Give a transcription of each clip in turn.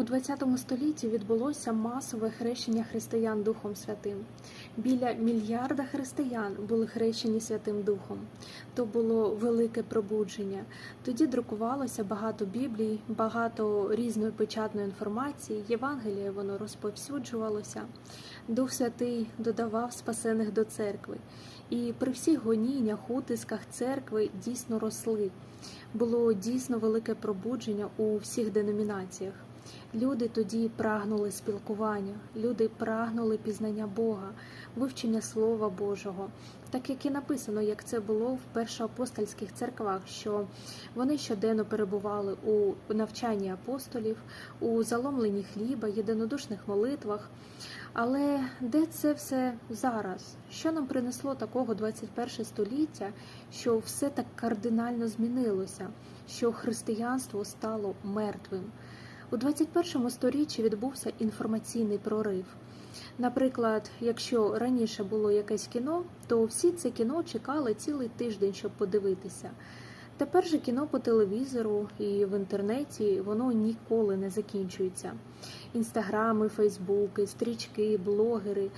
У ХХ столітті відбулося масове хрещення християн Духом Святим. Біля мільярда християн були хрещені Святим Духом. То було велике пробудження. Тоді друкувалося багато біблій, багато різної печатної інформації. Євангеліє воно розповсюджувалося. Дух Святий додавав спасених до церкви. І при всіх гоніннях, утисках церкви дійсно росли. Було дійсно велике пробудження у всіх деномінаціях. Люди тоді прагнули спілкування, люди прагнули пізнання Бога, вивчення Слова Божого, так як і написано, як це було в першоапостольських церквах, що вони щоденно перебували у навчанні апостолів, у заломленні хліба, єдинодушних молитвах. Але де це все зараз? Що нам принесло такого 21 століття, що все так кардинально змінилося, що християнство стало мертвим? У 21 сторіччі відбувся інформаційний прорив. Наприклад, якщо раніше було якесь кіно, то всі це кіно чекали цілий тиждень, щоб подивитися. Тепер же кіно по телевізору і в інтернеті воно ніколи не закінчується. Інстаграми, Фейсбуки, стрічки, блогери,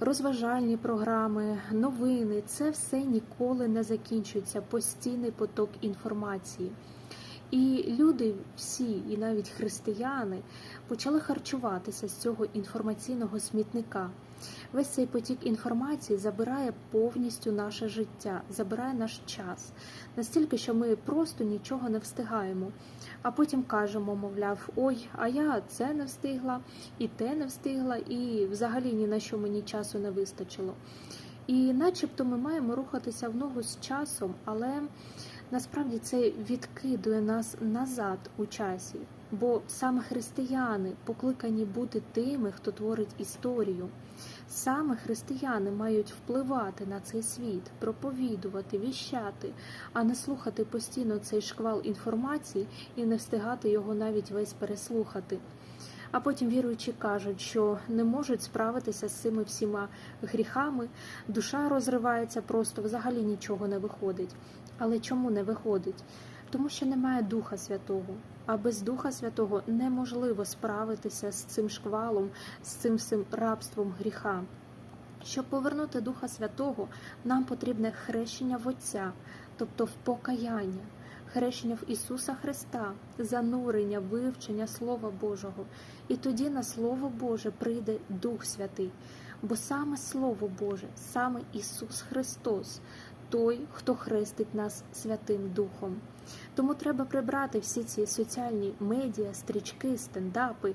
розважальні програми, новини це все ніколи не закінчується. Постійний поток інформації. І люди всі, і навіть християни, почали харчуватися з цього інформаційного смітника. Весь цей потік інформації забирає повністю наше життя, забирає наш час, настільки, що ми просто нічого не встигаємо. А потім кажемо, мовляв, ой, а я це не встигла, і те не встигла, і взагалі ні на що мені часу не вистачило. І начебто ми маємо рухатися в ногу з часом, але насправді це відкидує нас назад у часі, бо саме християни покликані бути тими, хто творить історію. Саме християни мають впливати на цей світ, проповідувати, віщати, а не слухати постійно цей шквал інформації і не встигати його навіть весь переслухати. А потім віруючі кажуть, що не можуть справитися з цими всіма гріхами, душа розривається, просто взагалі нічого не виходить. Але чому не виходить? Тому що немає Духа Святого. А без Духа Святого неможливо справитися з цим шквалом, з цим всім рабством гріха. Щоб повернути Духа Святого, нам потрібне хрещення в Отця, тобто в покаяння, хрещення в Ісуса Христа, занурення, вивчення Слова Божого. І тоді на Слово Боже прийде Дух Святий, бо саме Слово Боже, саме Ісус Христос, той, хто хрестить нас Святим Духом. Тому треба прибрати всі ці соціальні медіа, стрічки, стендапи,